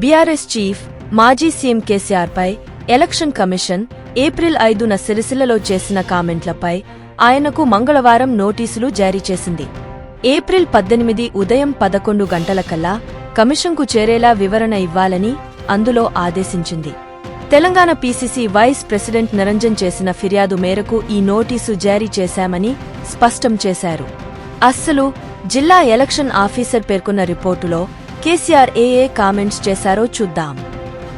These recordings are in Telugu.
బీఆర్ఎస్ చీఫ్ మాజీ సీఎం కేసీఆర్పై ఎలక్షన్ కమిషన్ ఏప్రిల్ ఐదున సిరిసిల్లలో చేసిన కామెంట్లపై ఆయనకు మంగళవారం నోటీసులు జారీ చేసింది. ఏప్రిల్ పద్దెనిమిది ఉదయం పదకొండు గంటలకల్లా కమిషన్కు చేరేలా వివరణ ఇవ్వాలని అందులో ఆదేశించింది. Telangana PCC vice president Niranjan చేసిన ఫిర్యాదు మేరకు ఈ నోటీసు జారీ చేశామని స్పష్టం చేశారు. అస్సలు జిల్లా ఎలక్షన్ ఆఫీసర్ పేర్కొన్న రిపోర్టులో కేసీఆర్ ఏ ఏ కామెంట్స్ చేశారో చూద్దాం.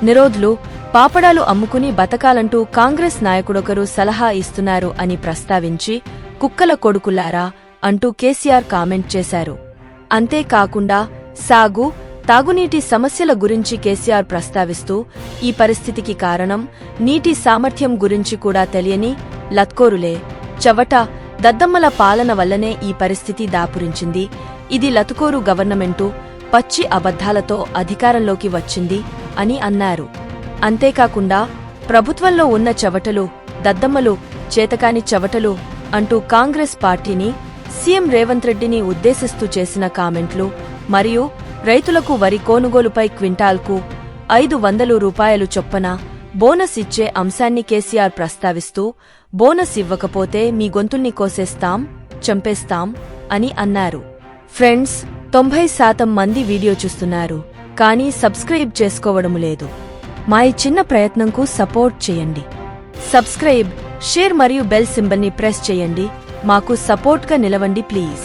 నిరోధులు పాపడాలు అమ్ముకుని బతకాలంటూ కాంగ్రెస్ నాయకుడొకరు సలహా ఇస్తున్నారు అని ప్రస్తావించి కుక్కల కొడుకులారా అంటూ కేసీఆర్ కామెంట్ చేశారు. అంతేకాకుండా సాగు తాగునీటి సమస్యల గురించి కేసీఆర్ ప్రస్తావిస్తూ ఈ పరిస్థితికి కారణం నీటి సామర్థ్యం గురించి కూడా తెలియని లత్కోరులే. చవట దద్దమ్మల పాలన వల్లనే ఈ పరిస్థితి దాపురించింది. ఇది లతుకోరు గవర్నమెంటు పచ్చి అబద్ధాలతో అధికారంలోకి వచ్చింది అని అన్నారు. అంతేకాకుండా ప్రభుత్వంలో ఉన్న చెవటలు దద్దమ్మలు చేతకాని చెవటలు అంటూ కాంగ్రెస్ పార్టీని సీఎం రేవంత్ రెడ్డిని ఉద్దేశిస్తూ చేసిన కామెంట్లు మరియు రైతులకు వరి కొనుగోలుపై క్వింటాల్కు ఐదు వందలు రూపాయలు చొప్పన బోనస్ ఇచ్చే అంశాన్ని కేసీఆర్ ప్రస్తావిస్తూ బోనస్ ఇవ్వకపోతే మీ గొంతుల్ని కోసేస్తాం చంపేస్తాం అని అన్నారు. ఫ్రెండ్స్ తొంభై శాతం మంది వీడియో చూస్తున్నారు కానీ సబ్స్క్రైబ్ చేసుకోవడం లేదు. మా ఈ చిన్న ప్రయత్నంకు సపోర్ట్ చేయండి. సబ్స్క్రైబ్ షేర్ మరియు బెల్ సింబల్ని ప్రెస్ చేయండి. మాకు సపోర్ట్గా నిలవండి ప్లీజ్.